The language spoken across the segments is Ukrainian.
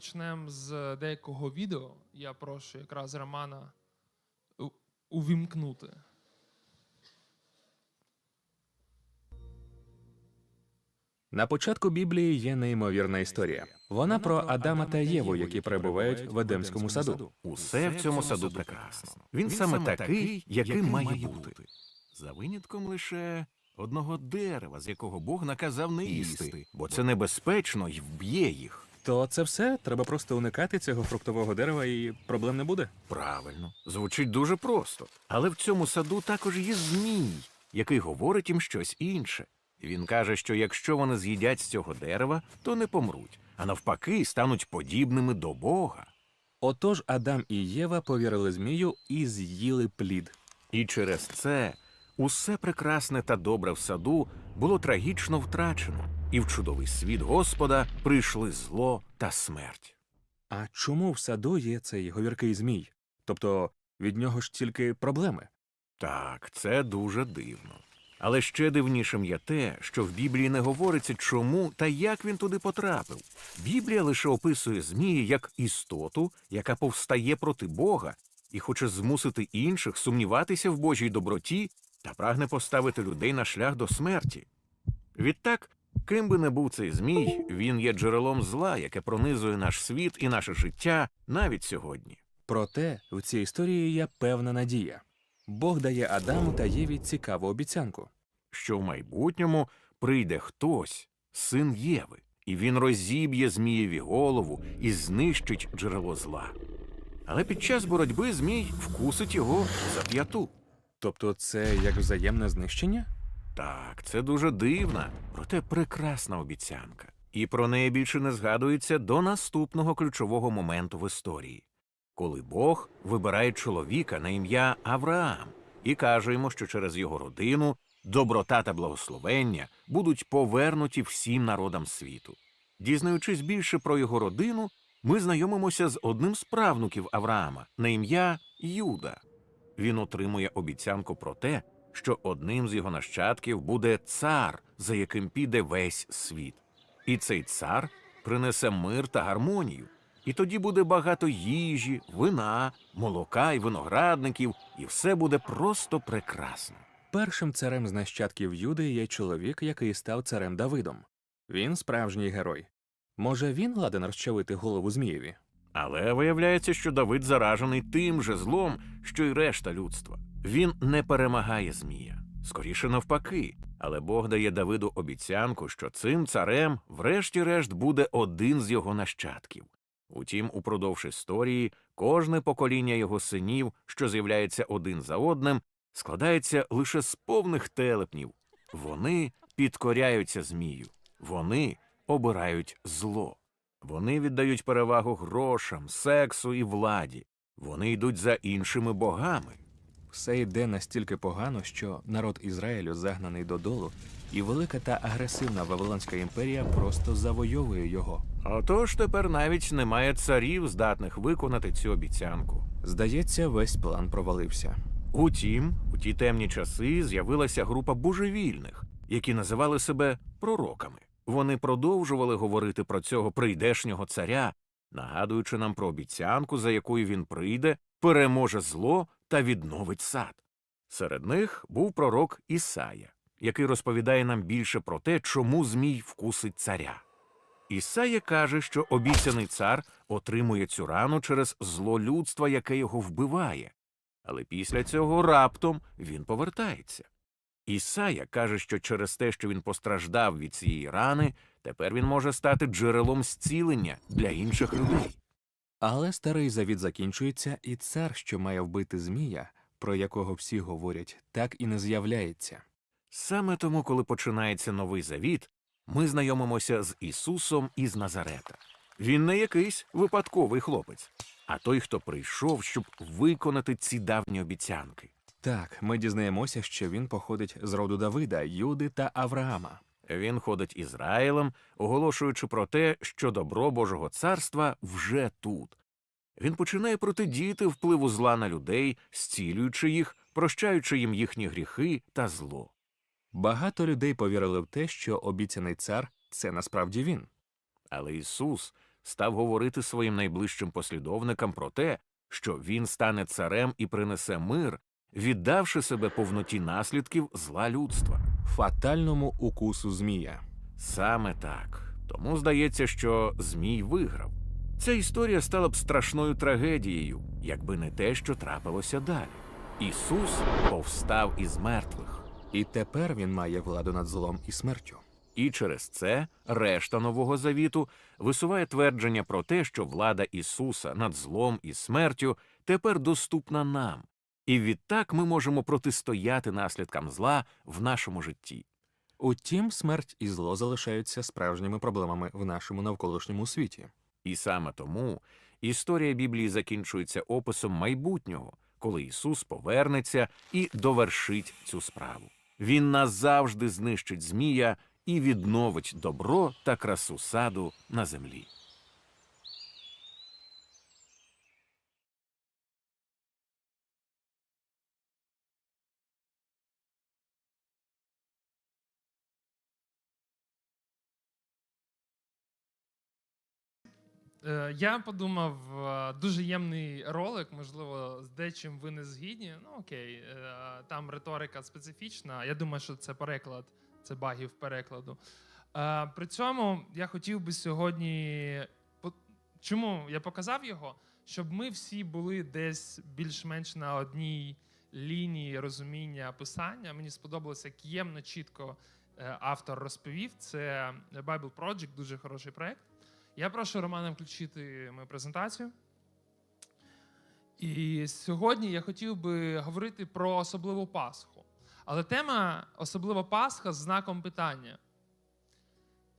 почнемо з деякого відео. Я прошу якраз Романа увімкнути. На початку Біблії є неймовірна історія. Вона про Адама та Єву, які перебувають в Едемському саду. Усе в цьому саду прекрасно. Він саме такий, яким має бути. За винятком лише одного дерева, з якого Бог наказав не їсти, бо це небезпечно й вб'є їх. То це все треба просто уникати цього фруктового дерева, і проблем не буде. Правильно, звучить дуже просто. Але в цьому саду також є змій, який говорить їм щось інше. Він каже, що якщо вони з'їдять з цього дерева, то не помруть, а навпаки, стануть подібними до Бога. Отож Адам і Єва повірили змію і з'їли плід. І через це усе прекрасне та добре в саду було трагічно втрачено, і в чудовий світ Господа прийшли зло та смерть. А чому в саду є цей говіркий змій? Тобто від нього ж тільки проблеми. Так, це дуже дивно. Але ще дивнішим є те, що в Біблії не говориться, чому та як він туди потрапив. Біблія лише описує Змії як істоту, яка повстає проти Бога і хоче змусити інших сумніватися в Божій доброті та прагне поставити людей на шлях до смерті. Відтак, ким би не був цей Змій, він є джерелом зла, яке пронизує наш світ і наше життя навіть сьогодні. Проте в цій історії є певна надія. Бог дає Адаму та Єві цікаву обіцянку. що в майбутньому прийде хтось, син Єви, і він розіб'є Змієві голову і знищить джерело зла. Але під час боротьби Змій вкусить його за п'яту. Тобто це як взаємне знищення? Так, це дуже дивна, проте прекрасна обіцянка. І про неї більше не згадується до наступного ключового моменту в історії, коли Бог вибирає чоловіка на ім'я Авраам і каже йому, що через його родину доброта та благословення будуть повернуті всім народам світу. Дізнаючись більше про його родину, ми знайомимося з одним з правнуків Авраама на ім'я Юда. Він отримує обіцянку про те, що одним з його нащадків буде цар, за яким піде весь світ. І цей цар принесе мир та гармонію. І тоді буде багато їжі, вина, молока і виноградників, і все буде просто прекрасно. Першим царем з нащадків Юди є чоловік, який став царем Давидом. Він справжній герой. Може, він ладен розчавити голову Змієві? Але виявляється, що Давид заражений тим же злом, що й решта людства. Він не перемагає Змія. Скоріше навпаки. Але Бог дає Давиду обіцянку, що цим царем, врешті-решт, буде один з його нащадків. Утім, упродовж історії кожне покоління його синів, що з'являється один за одним, складається лише з повних телепнів. Вони підкоряються Змію, вони обирають зло. Вони віддають перевагу грошам, сексу і владі. Вони йдуть за іншими богами. Все йде настільки погано, що народ Ізраїлю загнаний додолу, і велика та агресивна Вавилонська імперія просто завойовує його. Отож тепер навіть немає царів, здатних виконати цю обіцянку. Здається, весь план провалився. Утім, у ті темні часи з'явилася група божевільних, які називали себе пророками. Вони продовжували говорити про цього прийдешнього царя, нагадуючи нам про обіцянку, за якою він прийде, переможе зло та відновить сад. Серед них був пророк Ісая, який розповідає нам більше про те, чому Змій вкусить царя. Ісая каже, що обіцяний цар отримує цю рану через зло людства, яке його вбиває. Але після цього раптом він повертається. Ісая каже, що через те, що він постраждав від цієї рани, тепер він може стати джерелом зцілення для інших людей. Але старий завіт закінчується, і цар, що має вбити Змія, про якого всі говорять, так і не з'являється. Саме тому, коли починається новий завіт, ми знайомимося з Ісусом із Назарета. Він не якийсь випадковий хлопець, а той, хто прийшов, щоб виконати ці давні обіцянки. Так, ми дізнаємося, що він походить з роду Давида, Юди та Авраама. Він ходить Ізраїлем, оголошуючи про те, що добро Божого царства вже тут. Він починає протидіяти впливу зла на людей, зцілюючи їх, прощаючи їм їхні гріхи та зло. Багато людей повірили в те, що обіцяний цар це насправді він. Але Ісус став говорити своїм найближчим послідовникам про те, що він стане царем і принесе мир, віддавши себе повноті наслідків зла людства. Фатальному укусу змія. Саме так. Тому здається, що Змій виграв. Ця історія стала б страшною трагедією, якби не те, що трапилося далі. Ісус повстав із мертвих. І тепер він має владу над злом і смертю. І через це решта Нового Завіту висуває твердження про те, що влада Ісуса над злом і смертю тепер доступна нам, і відтак ми можемо протистояти наслідкам зла в нашому житті. Утім, смерть і зло залишаються справжніми проблемами в нашому навколишньому світі. І саме тому історія Біблії закінчується описом майбутнього, коли Ісус повернеться і довершить цю справу. Він назавжди знищить Змія і відновить добро та красу саду на землі. Я подумав, е, дуже ємний ролик, можливо, з дечим ви не згідні. Ну окей, е, там риторика специфічна. Я думаю, що це переклад, це багів перекладу. Е, При цьому я хотів би сьогодні. Чому я показав його? Щоб ми всі були десь більш-менш на одній лінії розуміння писання. Мені сподобалося, як ємно чітко е, автор розповів. Це Bible Project, дуже хороший проект. Я прошу Романа включити мою презентацію. І сьогодні я хотів би говорити про особливу Пасху. Але тема особлива Пасха з знаком питання.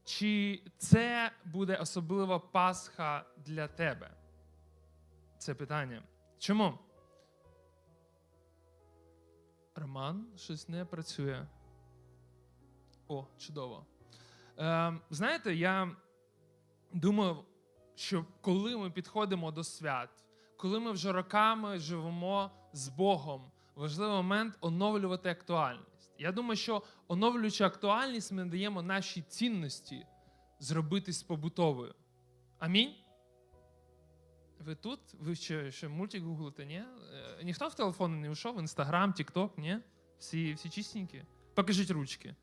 Чи це буде особлива Пасха для тебе? Це питання. Чому? Роман щось не працює. О, чудово. Е, знаєте, я думаю, що коли ми підходимо до свят, коли ми вже роками живемо з Богом, важливий момент оновлювати актуальність. Я думаю, що оновлюючи актуальність, ми даємо наші цінності зробитись побутовою. Амінь. Ви тут? Ви ще, ще мультик гуглите, ні? Е, Ніхто в телефон не йшов, інстаграм, тікток, ні? Всі, всі чистенькі? Покажіть ручки.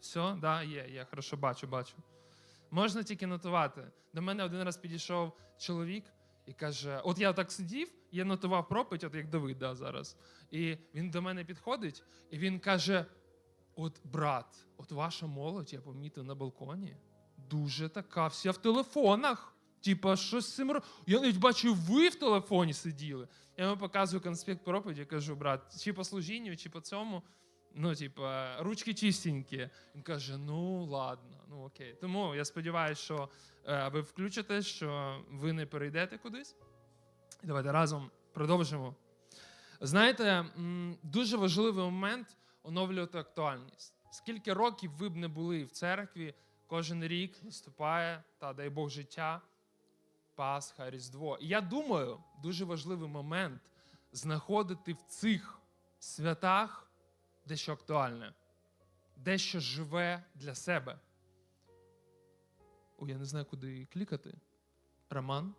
Все, да, є, є, хорошо, бачу, бачу. Можна тільки нотувати. До мене один раз підійшов чоловік і каже: От я так сидів, я нотував проповідь, от як Давид да, зараз. І він до мене підходить, і він каже: От, брат, от ваша молодь, я помітив на балконі, дуже така, вся в телефонах. Типа, що з цим Я навіть бачу, ви в телефоні сиділи. Я йому показую конспект проповіді, кажу, брат, чи по служінню, чи по цьому. Ну, типа, ручки чистенькі. Він каже: ну ладно, ну окей. Тому я сподіваюся, що е, ви включите, що ви не перейдете кудись. Давайте разом продовжимо. Знаєте, дуже важливий момент оновлювати актуальність. Скільки років ви б не були в церкві, кожен рік наступає, та дай Бог життя, Пасха, Різдво. І я думаю, дуже важливий момент знаходити в цих святах дещо актуальне, дещо живе для себе. О, я не знаю, куди клікати. Роман.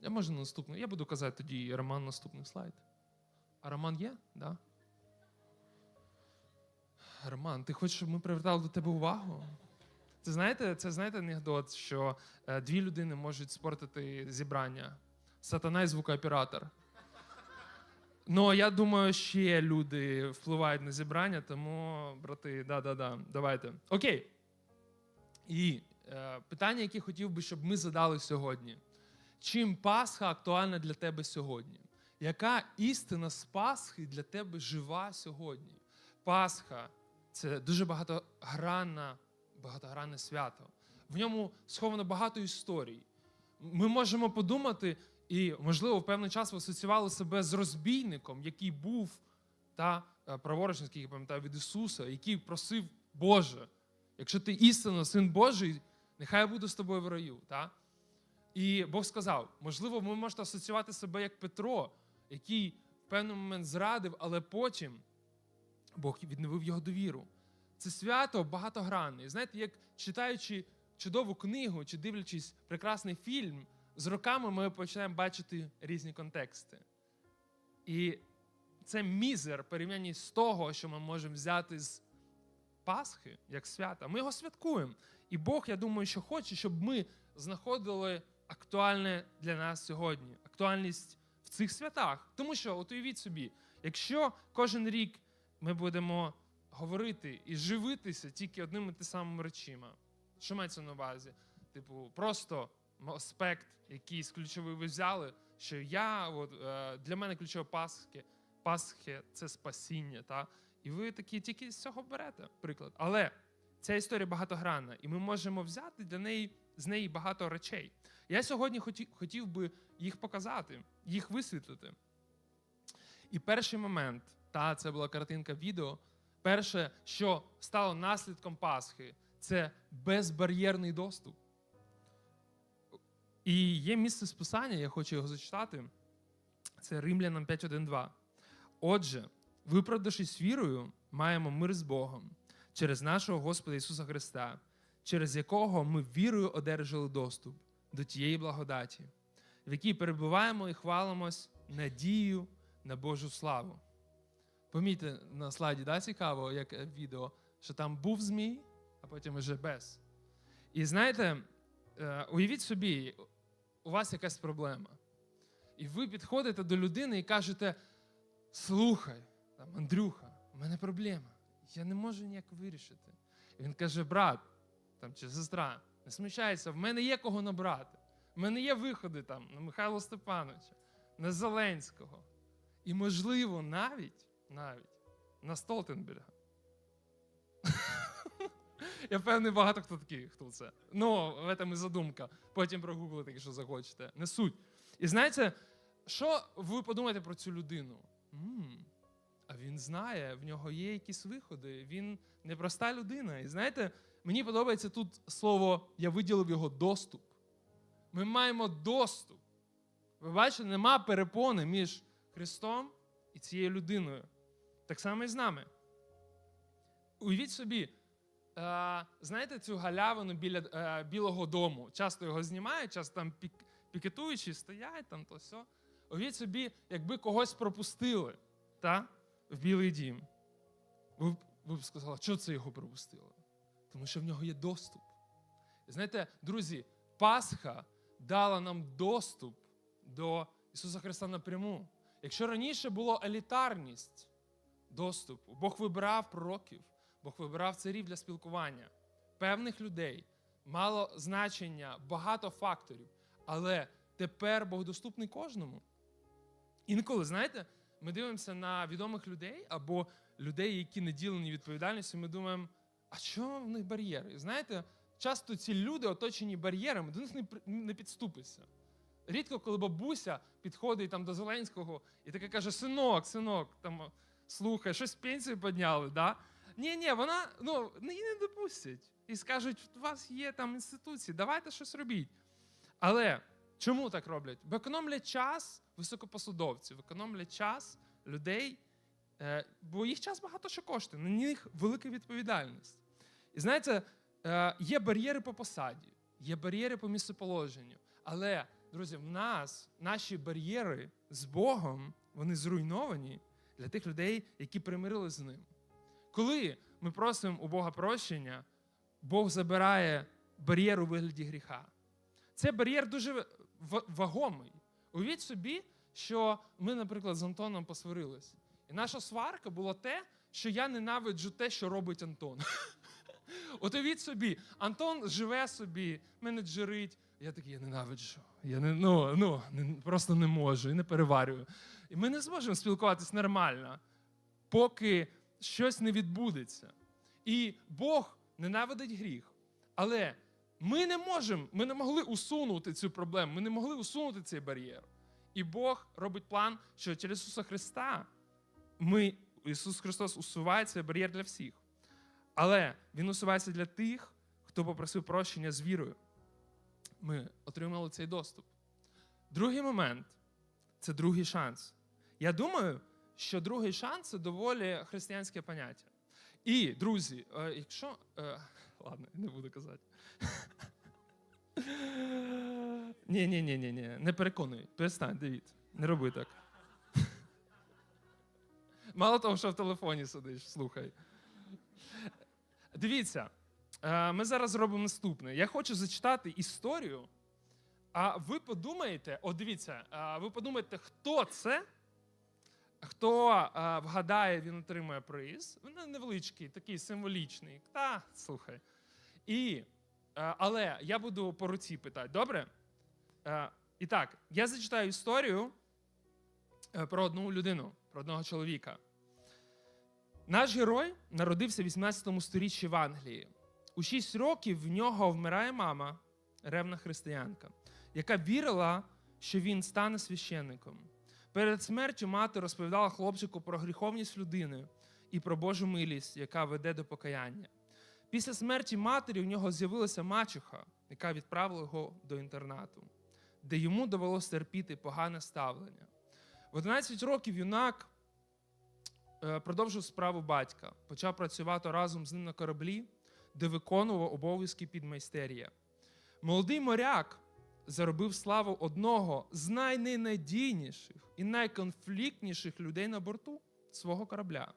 Я можу на наступний. Я буду казати тоді Роман наступний слайд. А Роман є? Да? Роман, ти хочеш, щоб ми привертали до тебе увагу? Це знаєте, це знаєте анекдот, що е, дві людини можуть спортити зібрання. Сатана і звукооператор. Ну, я думаю, ще люди впливають на зібрання, тому, брати, да-да-да, давайте. Окей. І е, питання, яке хотів би, щоб ми задали сьогодні. Чим Пасха актуальна для тебе сьогодні? Яка істина з Пасхи для тебе жива сьогодні? Пасха це дуже багатогранна, багатогранне свято. В ньому сховано багато історій. Ми можемо подумати, і, можливо, в певний час асоціювали себе з розбійником, який був та е, праворуч, наскільки я пам'ятаю, від Ісуса, який просив Боже, якщо ти істинно син Божий, нехай я буду з тобою в раю. Та? І Бог сказав: можливо, ви можете асоціювати себе як Петро, який в певний момент зрадив, але потім Бог відновив його довіру. Це свято багатогранне. І Знаєте, як читаючи чудову книгу чи дивлячись прекрасний фільм, з роками ми починаємо бачити різні контексти. І це мізер порівнянні з того, що ми можемо взяти з Пасхи як свята. Ми його святкуємо. І Бог, я думаю, що хоче, щоб ми знаходили актуальне для нас сьогодні, актуальність в цих святах. Тому що, от уявіть собі, якщо кожен рік ми будемо говорити і живитися тільки одними і самими речима, що мається на увазі? Типу, просто аспект, якийсь ключовий ви взяли, що я, от, е, для мене ключове Пасхи, Пасхи це спасіння. Та? І ви такі тільки з цього берете приклад. Але ця історія багатогранна, і ми можемо взяти для неї з неї багато речей. Я сьогодні хоті, хотів би їх показати, їх висвітлити. І перший момент, та це була картинка відео. Перше, що стало наслідком Пасхи, це безбар'єрний доступ. І є місце списання, я хочу його зачитати. Це Римлянам 5.1.2. Отже, виправдавшись вірою, маємо мир з Богом через нашого Господа Ісуса Христа, через якого ми вірою одержали доступ до тієї благодаті, в якій перебуваємо і хвалимось надією на Божу славу. Помітьте на слайді, да, цікаво, як е, відео, що там був змій, а потім вже без. І знаєте, е, уявіть собі, у вас якась проблема. І ви підходите до людини і кажете: слухай, там, Андрюха, у мене проблема. Я не можу ніяк вирішити. І він каже: брат там, чи сестра, не смущайся, в мене є кого набрати. В мене є виходи там на Михайла Степановича, на Зеленського. І, можливо, навіть, навіть на Столтенберга. Я впевнений, багато хто такий, хто це. Ну, в этом і задумка. Потім прогуглите, якщо захочете. Не суть. І знаєте, що ви подумаєте про цю людину? м а він знає, в нього є якісь виходи. Він непроста людина. І знаєте, мені подобається тут слово, я виділив його доступ. Ми маємо доступ. Ви бачите, нема перепони між Христом і цією людиною. Так само і з нами. Уявіть собі, знаєте цю галявину біля Білого дому. Часто його знімають, часто там пік, пікетуючі стоять, там то все. Уявіть собі, якби когось пропустили та, в Білий дім. Ви, б- ви б сказали, що це його пропустили? Тому що в нього є доступ. Знаєте, друзі, Пасха дала нам доступ до Ісуса Христа напряму. Якщо раніше було елітарність доступу, Бог вибирав пророків, Бог вибирав царів для спілкування, певних людей, мало значення, багато факторів. Але тепер Бог доступний кожному. Інколи, знаєте, ми дивимося на відомих людей або людей, які не ділені відповідальністю, ми думаємо, а що в них бар'єри? І знаєте, часто ці люди оточені бар'єрами, до них не, не підступишся. Рідко, коли бабуся підходить там до Зеленського і таке каже: синок, синок, там слухай, щось пенсію підняли, да? Ні, ні, вона ну її не допустять. І скажуть, у вас є там інституції, давайте щось робіть. Але чому так роблять? Бо економлять час високопосадовців, економлять час людей, е, бо їх час багато що коштує, на них велика відповідальність. І знаєте, е, є бар'єри по посаді, є бар'єри по місцеположенню. Але, друзі, в нас наші бар'єри з Богом вони зруйновані для тих людей, які примирилися з ним. Коли ми просимо у Бога прощення, Бог забирає бар'єр у вигляді гріха. Це бар'єр дуже вагомий. Уявіть собі, що ми, наприклад, з Антоном посварились. І наша сварка була те, що я ненавиджу те, що робить Антон. От уявіть собі, Антон живе собі, менеджерить. Я такий, я ненавиджу. Я не, ну, ну, просто не можу і не переварюю. І ми не зможемо спілкуватись нормально, поки щось не відбудеться. І Бог ненавидить гріх. Але ми не можемо, ми не могли усунути цю проблему, ми не могли усунути цей бар'єр. І Бог робить план, що через Ісуса Христа ми, Ісус Христос усуває цей бар'єр для всіх. Але Він усувається для тих, хто попросив прощення з вірою. Ми отримали цей доступ. Другий момент це другий шанс. Я думаю, що другий шанс це доволі християнське поняття. І, друзі, е, якщо. е, Ладно, не буду казати. Ні, ні, ні, ні, ні. Не переконуй. Перестань, Давід. Не роби так. Мало того, що в телефоні сидиш, слухай. Дивіться, е, ми зараз зробимо наступне. Я хочу зачитати історію. А ви подумаєте, от дивіться, е, ви подумаєте, хто це? Хто е, вгадає, він отримує приз. Він невеличкий, такий символічний. Та, слухай. І, але я буду по руці питати, добре? Е, І так, я зачитаю історію е, про одну людину, про одного чоловіка. Наш герой народився в 18 сторіччі в Англії. У 6 років в нього вмирає мама, ревна християнка, яка вірила, що він стане священником. Перед смертю мати розповідала хлопчику про гріховність людини і про Божу милість, яка веде до покаяння. Після смерті матері у нього з'явилася мачуха, яка відправила його до інтернату, де йому довелося терпіти погане ставлення. В 11 років юнак е, продовжив справу батька, почав працювати разом з ним на кораблі, де виконував обов'язки підмайстерія. Молодий моряк заробив славу одного з найненадійніших і найконфліктніших людей на борту свого корабля.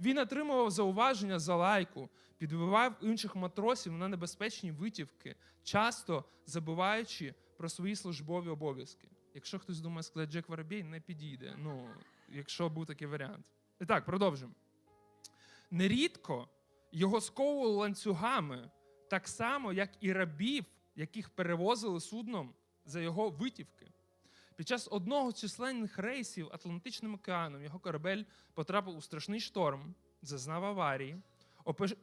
Він отримував зауваження за лайку, підбивав інших матросів на небезпечні витівки, часто забуваючи про свої службові обов'язки. Якщо хтось думає сказати Джек Воробей, не підійде. Ну, якщо був такий варіант. І так, продовжимо. Нерідко його сковували ланцюгами, так само, як і рабів, яких перевозили судном за його витівки. Під час одного з численних рейсів Атлантичним океаном його корабель потрапив у страшний шторм, зазнав аварії.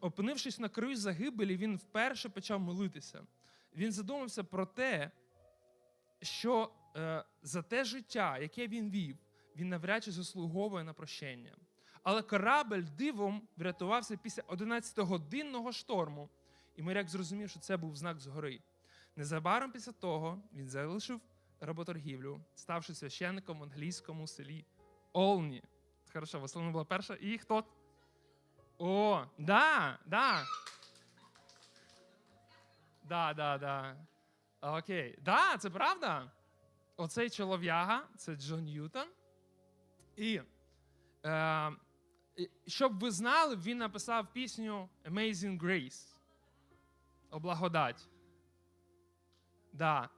Опинившись на краю загибелі, він вперше почав молитися. Він задумався про те, що е, за те життя, яке він вів, він навряд чи заслуговує на прощення. Але корабель дивом врятувався після 11-годинного шторму, і моряк зрозумів, що це був знак згори. Незабаром після того він залишив работоргівлю, ставши священником в англійському селі Олні. Хорошо, Василина була перша. І хто? О, да, да. Да, да, да. Окей. Да, це правда. Оцей чолов'яга, це Джон Ньютон. І, е, щоб ви знали, він написав пісню Amazing Grace. О благодать. Да.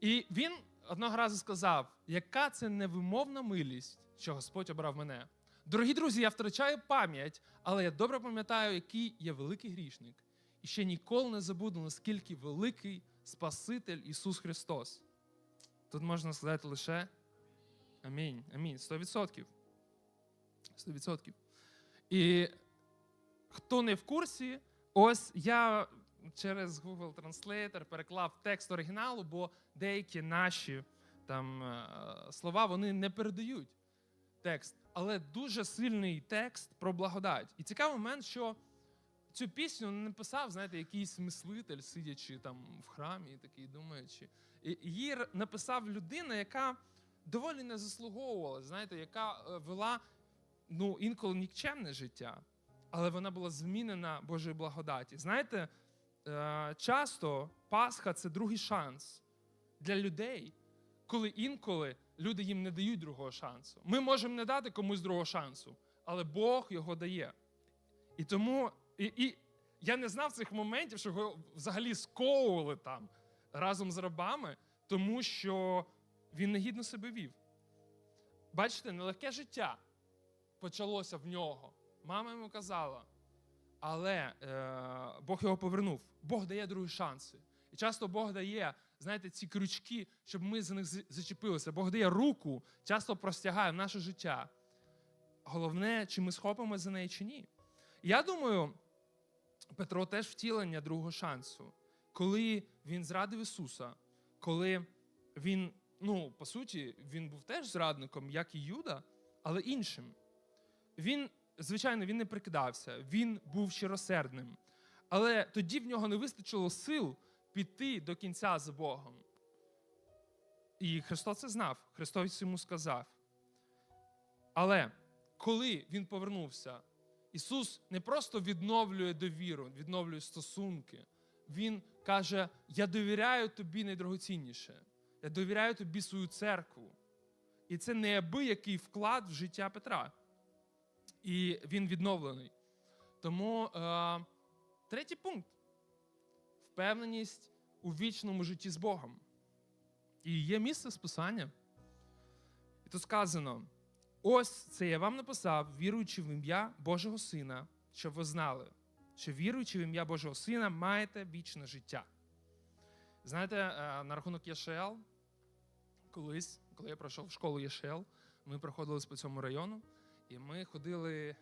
І він одного разу сказав, яка це невимовна милість, що Господь обрав мене. Дорогі друзі, я втрачаю пам'ять, але я добре пам'ятаю, який я великий грішник. І ще ніколи не забуду, наскільки великий Спаситель Ісус Христос. Тут можна сказати лише Амінь. Амінь. Сто відсотків. Сто відсотків. І хто не в курсі, ось я через Google Translator переклав текст оригіналу, бо деякі наші там е, слова вони не передають текст. Але дуже сильний текст про благодать. І цікавий момент, що цю пісню не написав, знаєте, якийсь мислитель, сидячи там в храмі, і такий думаючи. Її написав людина, яка доволі не заслуговувала, знаєте, яка е, вела ну, інколи нікчемне життя, але вона була змінена Божої благодаті. Знаєте, часто Пасха це другий шанс для людей, коли інколи люди їм не дають другого шансу. Ми можемо не дати комусь другого шансу, але Бог його дає. І тому і, і я не знав цих моментів, що його взагалі сковували там разом з рабами, тому що він негідно себе вів. Бачите, нелегке життя почалося в нього. Мама йому казала, але е, Бог його повернув. Бог дає другі шанси. І часто Бог дає, знаєте, ці крючки, щоб ми за них зачепилися. Бог дає руку, часто простягає в наше життя. Головне, чи ми схопимо за неї чи ні. Я думаю, Петро теж втілення другого шансу. Коли він зрадив Ісуса, коли він, ну, по суті, він був теж зрадником, як і Юда, але іншим. Він, звичайно, він не прикидався, він був щиросердним. Але тоді в нього не вистачило сил піти до кінця з Богом. І Христос це знав, Христос йому сказав. Але коли він повернувся, Ісус не просто відновлює довіру, відновлює стосунки, він каже: Я довіряю тобі найдорогоцінніше. Я довіряю тобі свою церкву. І це неабиякий вклад в життя Петра. І він відновлений. Тому е, третій пункт впевненість у вічному житті з Богом. І є місце списання. І тут сказано: ось це я вам написав, віруючи в ім'я Божого Сина, щоб ви знали, що віруючи в ім'я Божого Сина, маєте вічне життя. Знаєте, е, на рахунок ЄШЛ, колись, коли я пройшов школу ЄШЛ, ми проходили по цьому району, і ми ходили,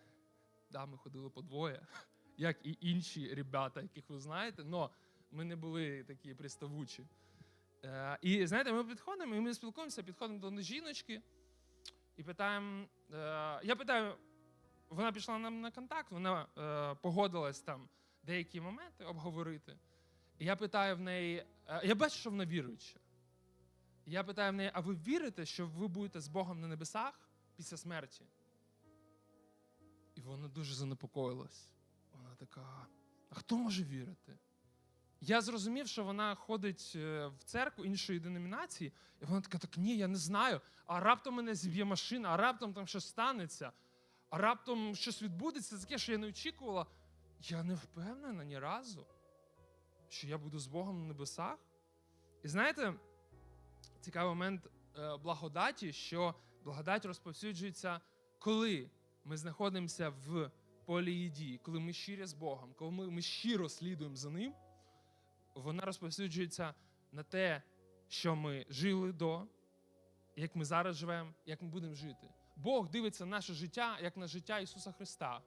да, ми ходили по двоє, як і інші ребята, яких ви знаєте, але ми не були такі приставучі. Е, і знаєте, ми підходимо, і ми спілкуємося, підходимо до жіночки і питаємо. Е, я питаю, вона пішла нам на контакт, вона е, погодилась там деякі моменти обговорити. І я питаю в неї, я бачу, що вона віруюча. Я питаю в неї, а ви вірите, що ви будете з Богом на небесах після смерті? І вона дуже занепокоїлась. Вона така: а хто може вірити? Я зрозумів, що вона ходить е, в церкву іншої деномінації, і вона така, так ні, я не знаю. А раптом мене зіб'є машина, а раптом там щось станеться, а раптом щось відбудеться, таке, що я не очікувала. Я не впевнена ні разу, що я буду з Богом на небесах. І знаєте, цікавий момент е, благодаті, що благодать розповсюджується, коли ми знаходимося в полі дії, коли ми щирі з Богом, коли ми, ми щиро слідуємо за ним вона розповсюджується на те, що ми жили до, як ми зараз живемо, як ми будемо жити. Бог дивиться на наше життя як на життя Ісуса Христа,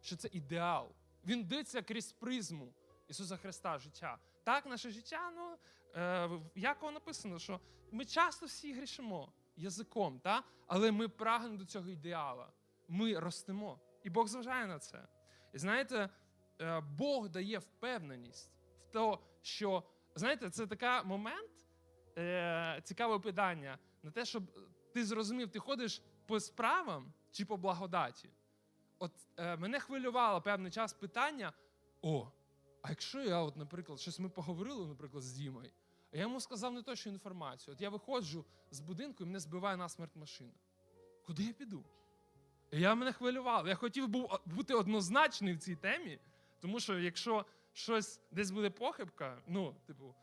що це ідеал. Він дивиться крізь призму Ісуса Христа життя. Так, наше життя, ну е, в Якова написано, що ми часто всі грішимо язиком, та? але ми прагнемо до цього ідеала. Ми ростемо. І Бог зважає на це. І знаєте, е, Бог дає впевненість в те, що знаєте, це такий момент, е, цікаве питання на те, щоб ти зрозумів, ти ходиш по справам чи по благодаті. От е, мене хвилювало певний час питання: о, а якщо я, от, наприклад, щось ми поговорили, наприклад, з Дімою, а я йому сказав не точну інформацію. От я виходжу з будинку і мене збиває насмерть машина. Куди я піду? Я мене хвилював. Я хотів був бути однозначний в цій темі, тому що якщо щось десь буде похибка, ну, типу,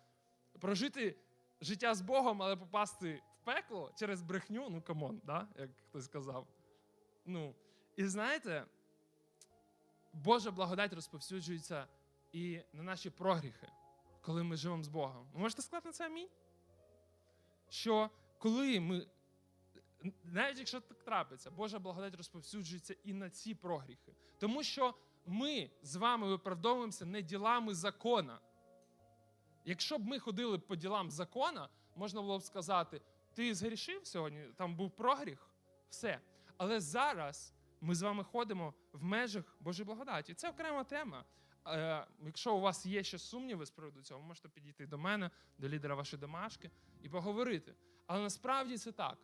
прожити життя з Богом, але попасти в пекло через брехню, ну камон, да? як хтось сказав. Ну, і знаєте, Божа благодать розповсюджується і на наші прогріхи, коли ми живемо з Богом. Можете сказати на це амінь? Що коли ми, навіть якщо так трапиться, Божа благодать розповсюджується і на ці прогріхи. Тому що ми з вами виправдовуємося не ділами закона. Якщо б ми ходили по ділам закона, можна було б сказати: ти згрішив сьогодні, там був прогріх, все. Але зараз ми з вами ходимо в межах Божої благодаті. Це окрема тема. Е, якщо у вас є ще сумніви з приводу цього, можете підійти до мене, до лідера вашої домашки і поговорити. Але насправді це так.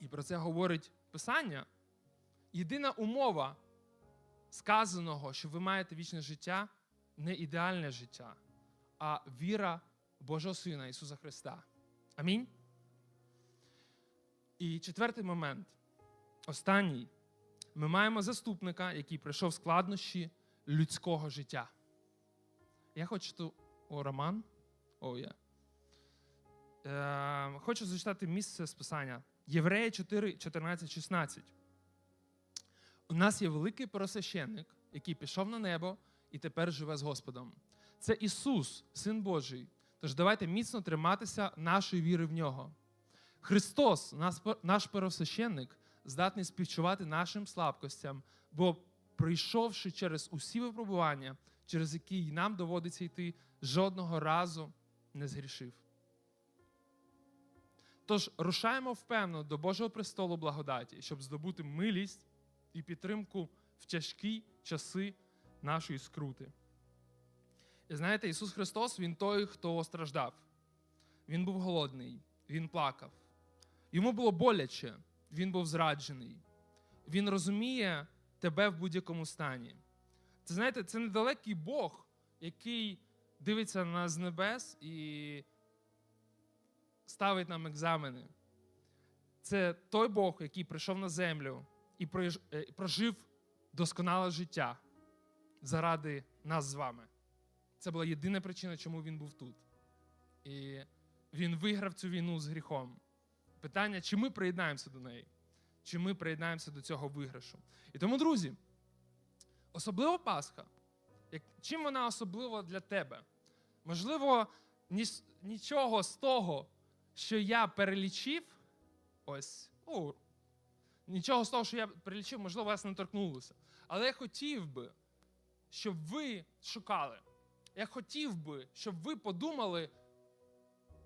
І про це говорить Писання. Єдина умова сказаного, що ви маєте вічне життя, не ідеальне життя, а віра Божого Сина Ісуса Христа. Амінь. І четвертий момент. Останній. Ми маємо заступника, який пройшов складнощі людського життя. Я хочу. О, Роман. О, я. Е, хочу зачитати місце з Писання. Євреї 4, 14, 16. У нас є великий пересвященник, який пішов на небо і тепер живе з Господом. Це Ісус, Син Божий. Тож давайте міцно триматися нашої віри в нього. Христос, наш, пересвященник, здатний співчувати нашим слабкостям, бо прийшовши через усі випробування, через які нам доводиться йти, жодного разу не згрішив. Тож рушаємо впевнено до Божого престолу благодаті, щоб здобути милість і підтримку в тяжкі часи нашої скрути. І знаєте, Ісус Христос, Він той, хто страждав. Він був голодний, Він плакав. Йому було боляче, він був зраджений. Він розуміє тебе в будь-якому стані. Це знаєте, це недалекий Бог, який дивиться на нас з небес і ставить нам екзамени. Це той Бог, який прийшов на землю і е, прожив досконале життя заради нас з вами. Це була єдина причина, чому він був тут. І він виграв цю війну з гріхом. Питання, чи ми приєднаємося до неї, чи ми приєднаємося до цього виграшу. І тому, друзі, особливо Пасха. Як, чим вона особлива для тебе? Можливо, ніс- нічого з того, що я перелічив, ось, ну, нічого з того, що я перелічив, можливо, вас не торкнулося. Але я хотів би, щоб ви шукали. Я хотів би, щоб ви подумали,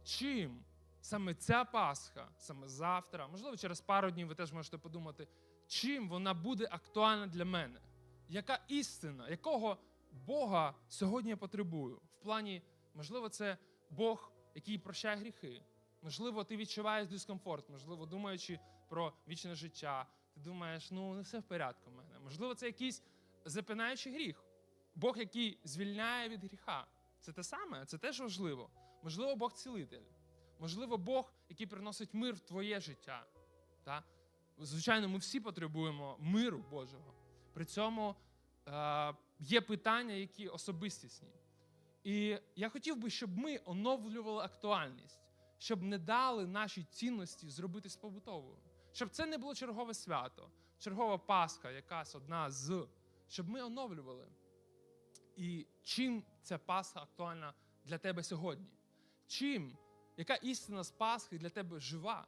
чим саме ця Пасха, саме завтра, можливо, через пару днів ви теж можете подумати, чим вона буде актуальна для мене. Яка істина, якого Бога сьогодні я потребую? В плані, можливо, це Бог, який прощає гріхи. Можливо, ти відчуваєш дискомфорт, можливо, думаючи про вічне життя, ти думаєш, ну не все в порядку в мене. Можливо, це якийсь запинаючий гріх. Бог, який звільняє від гріха. Це те саме, це теж важливо. Можливо, Бог цілитель. Можливо, Бог, який приносить мир в твоє життя. Та? Звичайно, ми всі потребуємо миру Божого. При цьому е, є питання, які особистісні. І я хотів би, щоб ми оновлювали актуальність, щоб не дали наші цінності зробитись побутовою. Щоб це не було чергове свято, чергова Пасха, якась одна з. Щоб ми оновлювали. І чим ця Пасха актуальна для тебе сьогодні? Чим? Яка істина з Пасхи для тебе жива?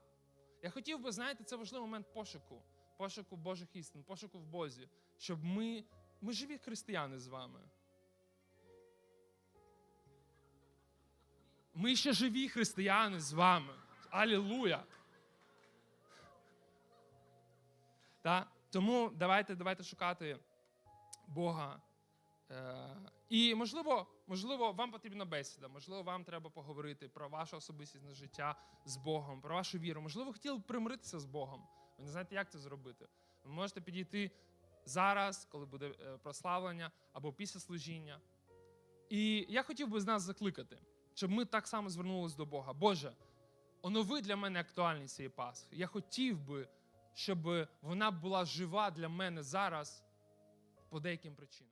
Я хотів би, знаєте, це важливий момент пошуку, пошуку Божих істин, пошуку в Бозі, щоб ми, ми живі християни з вами. Ми ще живі християни з вами. Алілуя! Та? Тому давайте, давайте шукати Бога. Е, і можливо, можливо, вам потрібна бесіда, можливо, вам треба поговорити про ваше особистісне життя з Богом, про вашу віру. Можливо, ви хотіли б примиритися з Богом. Ви не знаєте, як це зробити. Ви можете підійти зараз, коли буде е, прославлення, або після служіння. І я хотів би з нас закликати, щоб ми так само звернулися до Бога. Боже, онови для мене актуальність цієї Пасхи. Я хотів би, щоб вона була жива для мене зараз по деяким причинам.